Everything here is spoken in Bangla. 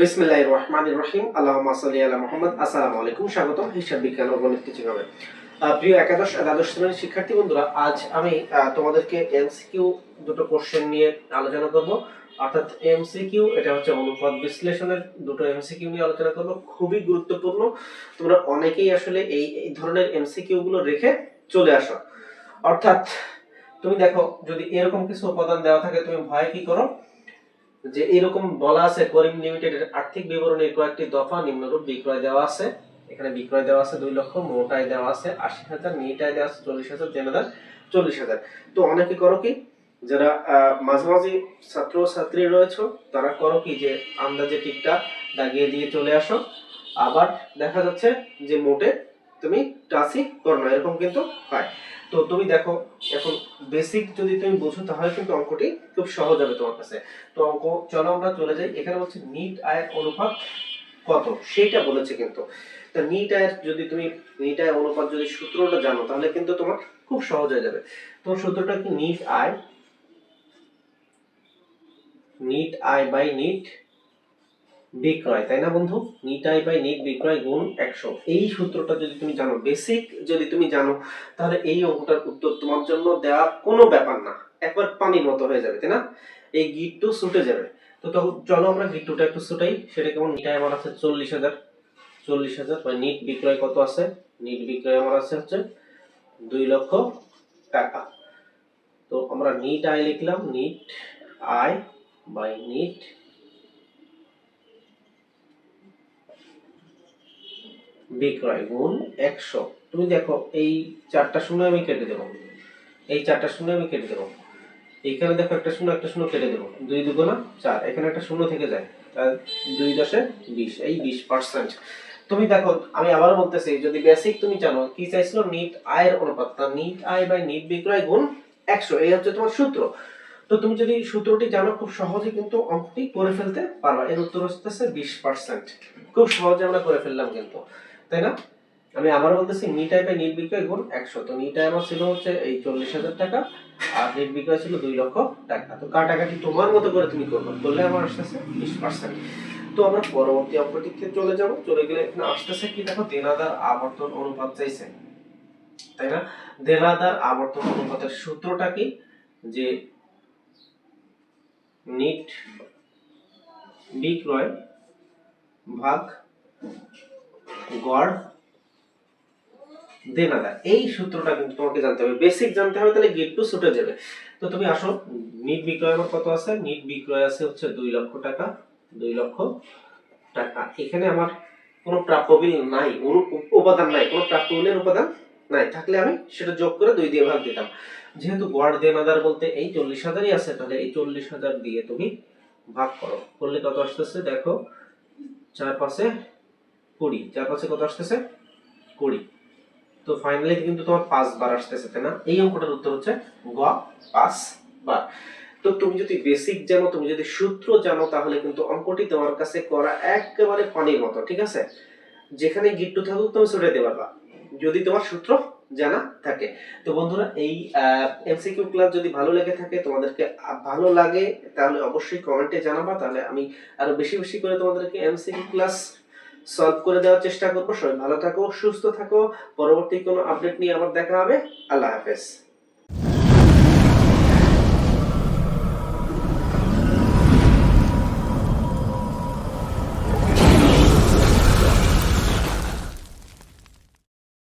বিসমিল্লাহির রহমানির রহিম। আল্লাহুম্মা সাল্লি আলা মুহাম্মদ। আসসালামু আলাইকুম। স্বাগতম হিসাব বিজ্ঞান ও গণিত টিচিং হবে প্রিয় একাদশ দ্বাদশ শ্রেণির শিক্ষার্থী বন্ধুরা, আজ আমি তোমাদেরকে এমসিকিউ দুটো কোশ্চেন নিয়ে আলোচনা করব। অর্থাৎ এমসিকিউ, এটা হচ্ছে অনুপাত বিশ্লেষণের দুটো এমসিকিউ নিয়ে আলোচনা করব। খুবই গুরুত্বপূর্ণ। তোমরা অনেকেই আসলে এই এই ধরনের এমসিকিউ গুলো রেখে চলে আসো। অর্থাৎ, তুমি দেখো, যদি এরকম কিছু উপাদান দেওয়া থাকে, তুমি ভয় কি করো? যে এরকম বলা আছে, করিম লিমিটেডের আর্থিক বিবরণীর কয়েকটি দফা নিম্নরূপ বিক্রয় দেওয়া আছে। এখানে বিক্রয় দেওয়া আছে দুই লক্ষ, মোটায় দেওয়া আছে আশি হাজার, নিটায় দেওয়া আছে চল্লিশ হাজার জেনাদার চল্লিশ হাজার। তো অনেকে করো কি, যারা মাঝামাঝি ছাত্র ছাত্রী রয়েছে, তারা করো কি যে আন্দাজে টিকটা দাগিয়ে দিয়ে চলে আসো। আবার দেখা যাচ্ছে যে মোটে তুমি টাচই করো না, এরকম কিন্তু হয়। তো তুমি দেখো, এখন বেসিক যদি তুমি বুঝো, তাহলে কিন্তু অঙ্কটি খুব সহজ হবে তোমার কাছে। তো অঙ্ক, চলো আমরা চলে যাই। এখানে হচ্ছে নিট আয়ের অনুপাত কত? সেইটা বলেছে কিন্তু। তো নিট আয়ের যদি তুমি নিট আয়ের অনুপাত যদি সূত্রটা জানো, তাহলে কিন্তু তোমার খুব সহজ হয়ে যাবে। তোমার সূত্রটা কি? নিট আয়। নিট আয় বাই নিট বিক্রয়, তাই না বন্ধু? নিট আয় বাই নিট বিক্রয় গুণ একশো। এই সূত্রটা যদি তুমি জানো বেসিক যদি তুমি জানো, তাহলে এই অঙ্কটার উত্তর তোমার জন্য দেওয়া কোনো ব্যাপার না। একবার পানির মতো হয়ে যাবে, তাই না? এই গিট্টু ছুটে যাবে। তো তখন চলো আমরা গিট্টুটা একটু ছুটাই। সেটা কেমন? নিটাই আমার আছে চল্লিশ হাজার। চল্লিশ হাজার বা নিট বিক্রয় কত আছে? নিট বিক্রয় আমার আছে হচ্ছে দুই লক্ষ টাকা। তো আমরা নিট আয় লিখলাম, নিট আয় বাই নিট বিক্রয় গুণ একশো। তুমি দেখো, এই চারটা শূন্য আমি কেটে দেবো। এই চারটা শূন্য আমি কেটে দেবো। এইখানে দেখো একটা শূন্য একটা শূন্য কেটে দেবো। দুই দুগুণা চার, এখানে একটা শূন্য থেকে যায়। তার দুই দশে বিশ, এই বিশ পার্সেন্ট তুমি দেখো, আমি আবারও বলতেছি, যদি বেসিক তুমি জানো, কি চাইছিল? নিট আয়ের অনুপাত। তা নিট আয় বাই নিট বিক্রয় গুণ একশো, এই হচ্ছে তোমার সূত্র। তো তুমি যদি সূত্রটি জানো, খুব সহজে কিন্তু অঙ্কটি করে ফেলতে পারবা। এর উত্তর হচ্ছে বিশ পার্সেন্ট খুব সহজে আমরা করে ফেললাম কিন্তু। তাই না? আমি আবারও বলতেছি আয় বাই নিট বিক্রয় গুণ একশো। তো নিট আমার ছিল হচ্ছে এই চল্লিশ হাজার টাকা, আর নেট বিক্রয় ছিল দুই লক্ষ টাকা। তো কাটাকাটি তোমার মতো করে তুমি করবে, করলে আমার আসতেছে বিশ পার্সেন্ট তো আমরা পরবর্তী অঙ্কটিতে চলে যাব। চলে গেলে এখানে আসতেছে কি দেখো, দেনাদার আবর্তন অনুপাত চাইছে। তাই না? দেনাদার আবর্তন অনুপাতের সূত্রটা কি? যে নিট বিক্রয় ভাগ গড় দেনাদার এই সূত্রটা কিন্তু তোমাকে জানতে হবে। বেসিক জানতে হবে, তাহলে গেট টু ছুটে যাবে। তো তুমি আসো নিট বিক্রয় আমার কত আছে? নিট বিক্রয় আছে হচ্ছে দুই লক্ষ টাকা, দুই লক্ষ টাকা। এখানে আমার কোনো প্রাপ্য বিল নাই উপাদান নাই, কোনো প্রাপ্য উপাদান নাই। থাকলে আমি সেটা যোগ করে দুই দিয়ে ভাগ দিতাম। যেহেতু গড় দেনাদার বলতে এই চল্লিশ হাজারই আছে, তাহলে এই চল্লিশ হাজার দিয়ে তুমি ভাগ করো। করলে কত আসতেছে? দেখো, চার পাশে কুড়ি চার পাশে কত আসতেছে? কুড়ি তো ফাইনালি কিন্তু তোমার পাঁচ বার আসতেছে, তাই না? এই অঙ্কটার উত্তর হচ্ছে গ পাঁচ বার তো তুমি যদি বেসিক জানো, তুমি যদি সূত্র জানো, তাহলে কিন্তু অঙ্কটি তোমার কাছে করা একেবারে পানির মতো, ঠিক আছে? যেখানে গিট্টু থাকুক, তুমি ছুটে দিতে পারবা। যদি তোমার সূত্র জানা থাকে। তো বন্ধুরা, এই এমসিকিউ ক্লাস যদি ভালো লেগে থাকে, তোমাদেরকে ভালো লাগে, তাহলে অবশ্যই কমেন্টে জানাবা। তাহলে আমি আরও বেশি বেশি করে তোমাদেরকে এমসিকিউ ক্লাস সলভ করে দেওয়ার চেষ্টা করব। সবাই ভালো থাকো, সুস্থ থাকো। পরবর্তী কোনো আপডেট নিয়ে আবার দেখা হবে। আল্লাহ হাফেজ।